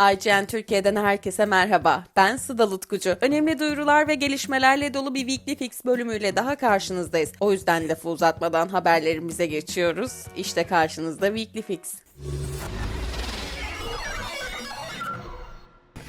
IGN Türkiye'den herkese merhaba. Ben Sıda Lutkucu. Önemli duyurular ve gelişmelerle dolu bir Weekly Fix bölümüyle daha karşınızdayız. O yüzden lafı uzatmadan haberlerimize geçiyoruz. İşte karşınızda Weekly Fix.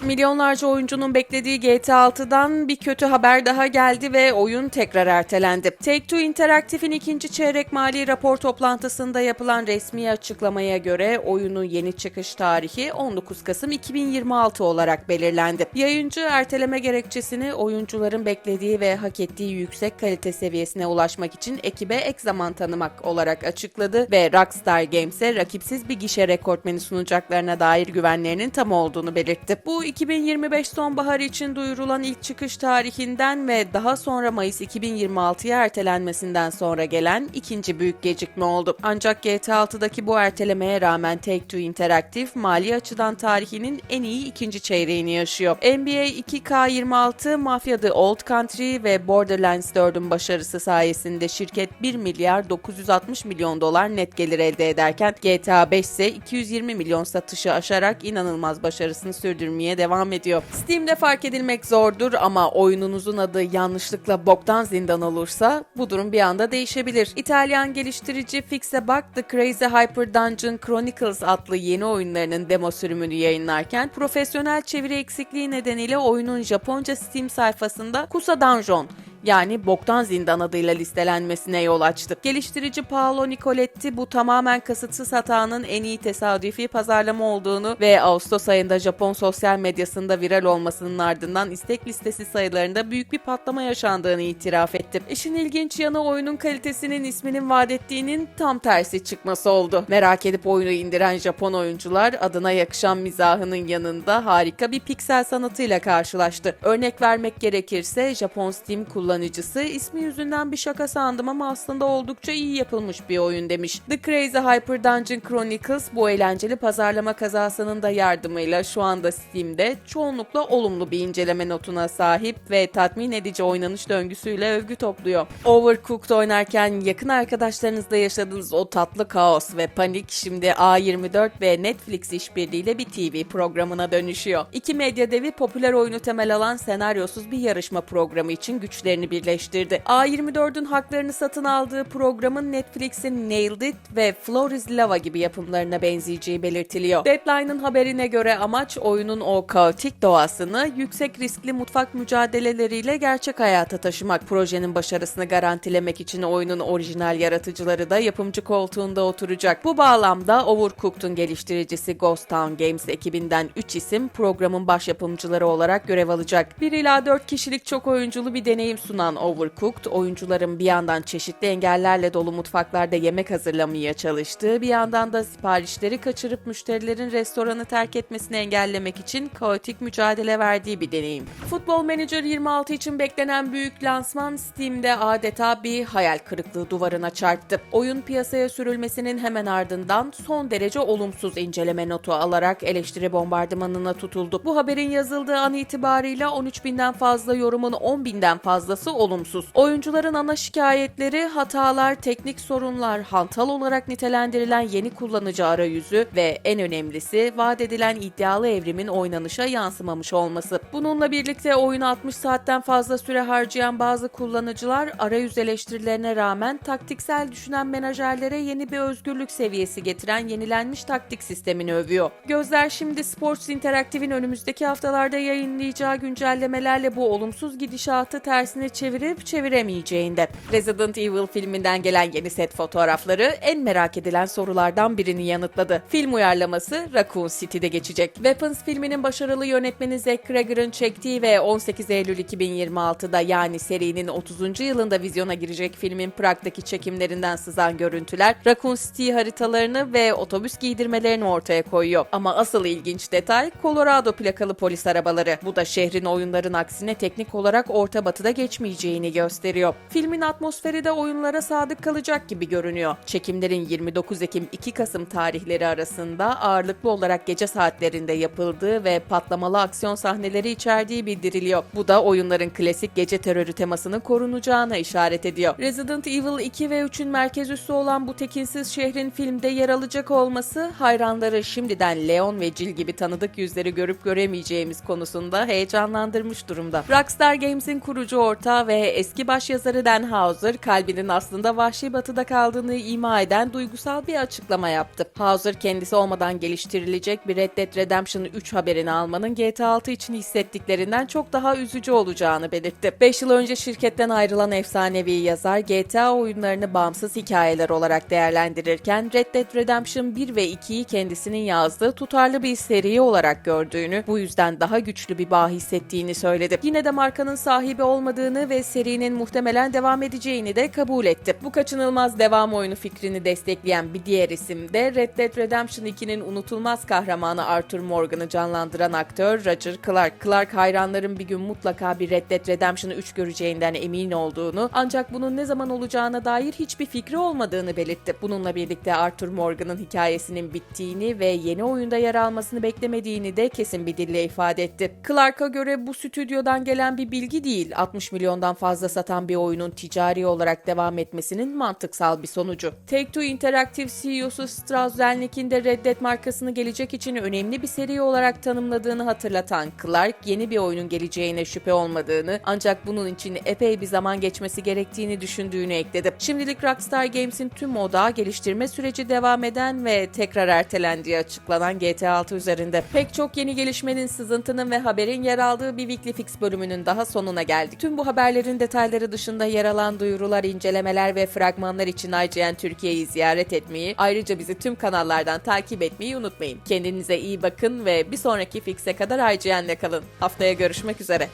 Milyonlarca oyuncunun beklediği GTA 6'dan bir kötü haber daha geldi ve oyun tekrar ertelendi. Take-Two Interactive'in ikinci çeyrek mali rapor toplantısında yapılan resmi açıklamaya göre oyunun yeni çıkış tarihi 19 Kasım 2026 olarak belirlendi. Yayıncı erteleme gerekçesini oyuncuların beklediği ve hak ettiği yüksek kalite seviyesine ulaşmak için ekibe ek zaman tanımak olarak açıkladı ve Rockstar Games'e rakipsiz bir gişe rekortmeni sunacaklarına dair güvenlerinin tam olduğunu belirtti. Bu 2025 sonbahar için duyurulan ilk çıkış tarihinden ve daha sonra Mayıs 2026'ya ertelenmesinden sonra gelen ikinci büyük gecikme oldu. Ancak GTA 6'daki bu ertelemeye rağmen Take-Two Interactive mali açıdan tarihinin en iyi ikinci çeyreğini yaşıyor. NBA 2K26, Mafia The Old Country ve Borderlands 4'ün başarısı sayesinde şirket 1 milyar 960 milyon dolar net gelir elde ederken GTA 5 ise 220 milyon satışı aşarak inanılmaz başarısını sürdürmeye devam ediyor. Steam'de fark edilmek zordur ama oyununuzun adı yanlışlıkla boktan zindan olursa bu durum bir anda değişebilir. İtalyan geliştirici Fixabug The Crazy Hyper Dungeon Chronicles adlı yeni oyunlarının demo sürümünü yayınlarken profesyonel çeviri eksikliği nedeniyle oyunun Japonca Steam sayfasında Kusa Dungeon yani Boktan Zindan adıyla listelenmesine yol açtı. Geliştirici Paolo Nicoletti bu tamamen kasıtsız hatanın en iyi tesadüfi pazarlama olduğunu ve Ağustos ayında Japon sosyal medyasında viral olmasının ardından istek listesi sayılarında büyük bir patlama yaşandığını itiraf etti. İşin ilginç yanı oyunun kalitesinin isminin vaat ettiğinin tam tersi çıkması oldu. Merak edip oyunu indiren Japon oyuncular adına yakışan mizahının yanında harika bir piksel sanatıyla karşılaştı. Örnek vermek gerekirse Japon Steam kullanıcısı ismi yüzünden bir şaka sandım ama aslında oldukça iyi yapılmış bir oyun demiş. The Crazy Hyper Dungeon Chronicles bu eğlenceli pazarlama kazasının da yardımıyla şu anda Steam'de çoğunlukla olumlu bir inceleme notuna sahip ve tatmin edici oynanış döngüsüyle övgü topluyor. Overcooked oynarken yakın arkadaşlarınızla yaşadığınız o tatlı kaos ve panik şimdi A24 ve Netflix işbirliğiyle bir TV programına dönüşüyor. İki medya devi popüler oyunu temel alan senaryosuz bir yarışma programı için güçlerini birleştirdi. A24'ün haklarını satın aldığı programın Netflix'in Nailed It ve Floor is Lava gibi yapımlarına benzeyeceği belirtiliyor. Deadline'ın haberine göre amaç oyunun o kaotik doğasını yüksek riskli mutfak mücadeleleriyle gerçek hayata taşımak. Projenin başarısını garantilemek için oyunun orijinal yaratıcıları da yapımcı koltuğunda oturacak. Bu bağlamda Overcooked'un geliştiricisi Ghost Town Games ekibinden 3 isim programın baş yapımcıları olarak görev alacak. 1 ila 4 kişilik çok oyunculu bir deneyim sunan Overcooked, oyuncuların bir yandan çeşitli engellerle dolu mutfaklarda yemek hazırlamaya çalıştığı, bir yandan da siparişleri kaçırıp müşterilerin restoranı terk etmesini engellemek için kaotik mücadele verdiği bir deneyim. Football Manager 26 için beklenen büyük lansman Steam'de adeta bir hayal kırıklığı duvarına çarptı. Oyun piyasaya sürülmesinin hemen ardından son derece olumsuz inceleme notu alarak eleştiri bombardımanına tutuldu. Bu haberin yazıldığı an itibarıyla 13 binden fazla yorumun 10 binden fazlası olumsuz. Oyuncuların ana şikayetleri hatalar, teknik sorunlar, hantal olarak nitelendirilen yeni kullanıcı arayüzü ve en önemlisi vaat edilen iddialı evrimin oynanışa yansımamış olması. Bununla birlikte oyuna 60 saatten fazla süre harcayan bazı kullanıcılar arayüz eleştirilerine rağmen taktiksel düşünen menajerlere yeni bir özgürlük seviyesi getiren yenilenmiş taktik sistemini övüyor. Gözler şimdi Sports Interactive'in önümüzdeki haftalarda yayınlayacağı güncellemelerle bu olumsuz gidişatı tersine çevirip çeviremeyeceğinde. Resident Evil filminden gelen yeni set fotoğrafları en merak edilen sorulardan birini yanıtladı. Film uyarlaması Raccoon City'de geçecek. Weapons filminin başarılı yönetmeni Zack Cregger'ın çektiği ve 18 Eylül 2026'da yani serinin 30. yılında vizyona girecek filmin Prag'daki çekimlerinden sızan görüntüler Raccoon City haritalarını ve otobüs giydirmelerini ortaya koyuyor. Ama asıl ilginç detay Colorado plakalı polis arabaları. Bu da şehrin oyunların aksine teknik olarak Orta Batı'da geçmiş geçmeyeceğini gösteriyor. Filmin atmosferi de oyunlara sadık kalacak gibi görünüyor. Çekimlerin 29 Ekim 2 Kasım tarihleri arasında ağırlıklı olarak gece saatlerinde yapıldığı ve patlamalı aksiyon sahneleri içerdiği bildiriliyor. Bu da oyunların klasik gece terörü temasının korunacağına işaret ediyor. Resident Evil 2 ve 3'ün merkez üssü olan bu tekinsiz şehrin filmde yer alacak olması hayranları şimdiden Leon ve Jill gibi tanıdık yüzleri görüp göremeyeceğimiz konusunda heyecanlandırmış durumda. Rockstar Games'in kurucu ortağı ve eski başyazarı Dan Houser, kalbinin aslında vahşi batıda kaldığını ima eden duygusal bir açıklama yaptı. Houser kendisi olmadan geliştirilecek bir Red Dead Redemption 3 haberini almanın GTA 6 için hissettiklerinden çok daha üzücü olacağını belirtti. 5 yıl önce şirketten ayrılan efsanevi yazar GTA oyunlarını bağımsız hikayeler olarak değerlendirirken Red Dead Redemption 1 ve 2'yi kendisinin yazdığı tutarlı bir seri olarak gördüğünü, bu yüzden daha güçlü bir bağ hissettiğini söyledi. Yine de markanın sahibi olmadığını ve serinin muhtemelen devam edeceğini de kabul etti. Bu kaçınılmaz devam oyunu fikrini destekleyen bir diğer isim de Red Dead Redemption 2'nin unutulmaz kahramanı Arthur Morgan'ı canlandıran aktör Roger Clark. Clark hayranların bir gün mutlaka bir Red Dead Redemption 3 göreceğinden emin olduğunu ancak bunun ne zaman olacağına dair hiçbir fikri olmadığını belirtti. Bununla birlikte Arthur Morgan'ın hikayesinin bittiğini ve yeni oyunda yer almasını beklemediğini de kesin bir dille ifade etti. Clark'a göre bu stüdyodan gelen bir bilgi değil, 60 milyondan fazla satan bir oyunun ticari olarak devam etmesinin mantıksal bir sonucu. Take-Two Interactive CEO'su Strauss Zelnick'in de Red Dead markasını gelecek için önemli bir seri olarak tanımladığını hatırlatan Clark, yeni bir oyunun geleceğine şüphe olmadığını ancak bunun için epey bir zaman geçmesi gerektiğini düşündüğünü ekledi. Şimdilik Rockstar Games'in tüm odağı geliştirme süreci devam eden ve tekrar ertelendiği açıklanan GTA 6 üzerinde. Pek çok yeni gelişmenin, sızıntının ve haberin yer aldığı bir Weekly Fix bölümünün daha sonuna geldik. Tüm bu haberlerin detayları dışında yer alan duyurular, incelemeler ve fragmanlar için IGN Türkiye'yi ziyaret etmeyi, ayrıca bizi tüm kanallardan takip etmeyi unutmayın. Kendinize iyi bakın ve bir sonraki Fix'e kadar IGN'le kalın. Haftaya görüşmek üzere.